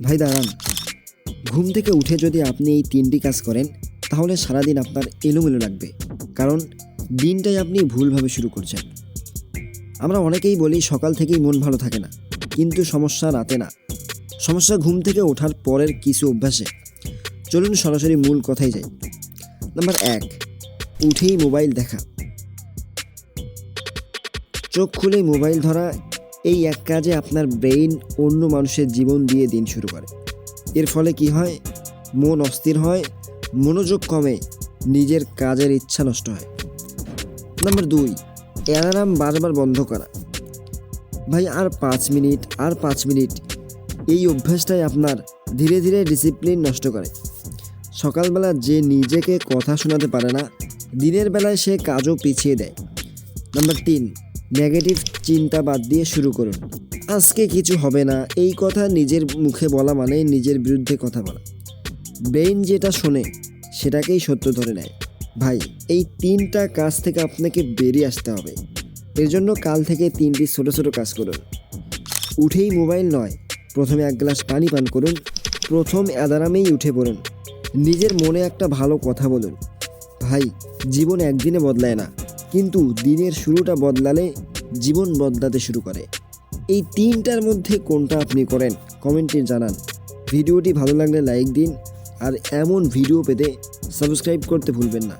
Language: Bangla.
ভাই, দাঁড়ান। ঘুম থেকে উঠে যদি আপনি এই তিনটি কাজ করেন, তাহলে সারাদিন আপনার এলোমেলো লাগবে, কারণ দিনটাই আপনি ভুলভাবে শুরু করছেন। আমরা অনেকেই বলি, সকাল থেকেই মন ভালো থাকে না, কিন্তু সমস্যা রাতে না। সমস্যা ঘুম থেকে ওঠার পরের কিছু অভ্যাসে। চলুন সরাসরি মূল কথাই যাই। নাম্বার এক, উঠেই মোবাইল দেখা। চোখ খুলেই মোবাইল ধরা এই এক কাজে আপনার ব্রেইন অন্য মানুষের জীবন দিয়ে দিন শুরু করে। এর ফলে কি হয়? মন অস্থির হয়, মনোযোগ কমে, নিজের কাজের ইচ্ছা নষ্ট হয়। নাম্বার দুই, অ্যালার্ম বারবার বন্ধ করা। ভাই, আর পাঁচ মিনিট, আর পাঁচ মিনিট, এই অভ্যাসটাই আপনার ধীরে ধীরে ডিসিপ্লিন নষ্ট করে। সকালবেলা যে নিজেকে কথা শোনাতে পারে না, দিনের বেলায় সে কাজও পিছিয়ে দেয়। নাম্বার তিন নেগেটিভ চিন্তা বাদ দিয়ে শুরু করুন। আজকে কিছু হবে না, এই কথা নিজের মুখে বলা মানে নিজের বিরুদ্ধে কথা বলা। ব্রেইন যেটা শোনে, সেটাকেই সত্য ধরে নেয়। ভাই, এই তিনটা কাজ থেকে আপনাকে বেরিয়ে আসতে হবে। এর জন্য কাল থেকে তিনটি ছোট ছোট কাজ করুন। উঠেই মোবাইল নয়, প্রথমে এক গ্লাস পানি পান করুন, প্রথম অ্যাদারামেই উঠে পড়ুন। নিজের মনে একটা ভালো কথা বলুন। ভাই, জীবন একদিনে বদলায় না। কিন্তু দিনের শুরুটা বদলালে জীবন বদলাতে শুরু করে। এই তিনটার মধ্যে কোনটা আপনি করেন, কমেন্টে জানান। ভিডিওটি ভালো লাগলে লাইক দিন, আর এমন ভিডিও পেতে সাবস্ক্রাইব করতে ভুলবেন না।